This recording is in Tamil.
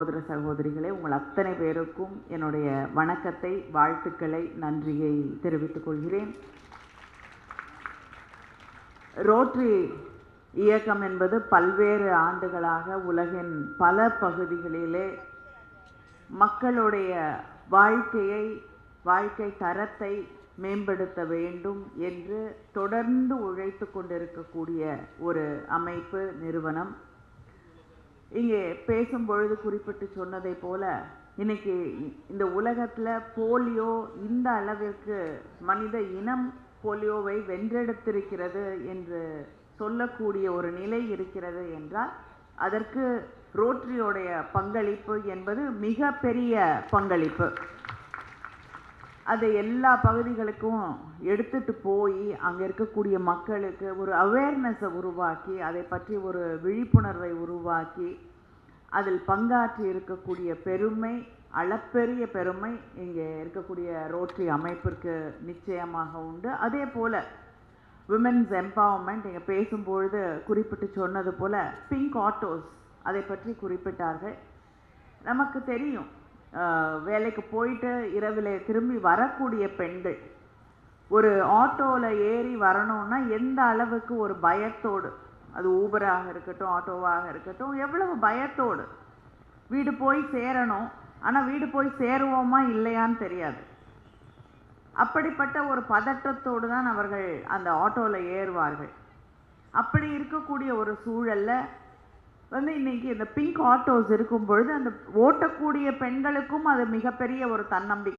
சகோதர சகோதரிகளே உங்கள் அத்தனை பேருக்கும் என்னுடைய வணக்கத்தை வாழ்த்துக்களை நன்றியை தெரிவித்துக் கொள்கிறேன். ரோட்ரி இயக்கம் என்பது பல்வேறு ஆண்டுகளாக உலகின் பல பகுதிகளிலே மக்களுடைய வாழ்க்கையை வாழ்க்கை தரத்தை மேம்படுத்த வேண்டும் என்று தொடர்ந்து உழைத்து கொண்டிருக்கக்கூடிய ஒரு அமைப்பு நிறுவனம். இங்கே பேசும்பொழுது குறிப்பிட்டு சொன்னதை போல இன்னைக்கு இந்த உலகத்தில் போலியோ இந்த அளவிற்கு மனித இனம் போலியோவை வென்றெடுத்திருக்கிறது என்று சொல்லக்கூடிய ஒரு நிலை இருக்கிறது என்றால் அதற்கு ரோட்ரியோடைய பங்களிப்பு என்பது மிக பெரிய பங்களிப்பு. அதை எல்லா பகுதிகளுக்கும் எடுத்துட்டு போய் அங்கே இருக்கக்கூடிய மக்களுக்கு ஒரு அவேர்னஸை உருவாக்கி அதை பற்றி ஒரு விழிப்புணர்வை உருவாக்கி அதில் பங்காற்றி இருக்கக்கூடிய பெருமை அளப்பெரிய பெருமை இங்கே இருக்கக்கூடிய ரோட்டரி அமைப்பிற்கு நிச்சயமாக உண்டு. அதே போல் விமென்ஸ் எம்பவர்மெண்ட் இங்கே பேசும்பொழுது குறிப்பிட்டு சொன்னது போல் பிங்க் ஆட்டோஸ் அதை பற்றி குறிப்பிட்டார்கள். நமக்கு தெரியும் வேலைக்கு போயிட்டு இரவில் திரும்பி வரக்கூடிய பெண்கள் ஒரு ஆட்டோவில் ஏறி வரணும்னா எந்த அளவுக்கு ஒரு பயத்தோடு அது ஊபராக இருக்கட்டும் ஆட்டோவாக இருக்கட்டும் எவ்வளவு பயத்தோடு வீடு போய் சேரணும். ஆனால் வீடு போய் சேருவோமா இல்லையான்னு தெரியாது. அப்படிப்பட்ட ஒரு பதற்றத்தோடு தான் அவர்கள் அந்த ஆட்டோவில் ஏறுவார்கள். அப்படி இருக்கக்கூடிய ஒரு சூழலில் வந்து இன்னைக்கு இந்த பிங்க் ஆட்டோஸ் இருக்கும் பொழுது அந்த ஓட்டக்கூடிய பெண்களுக்கும் அது மிகப்பெரிய ஒரு தன்னம்பிக்கை.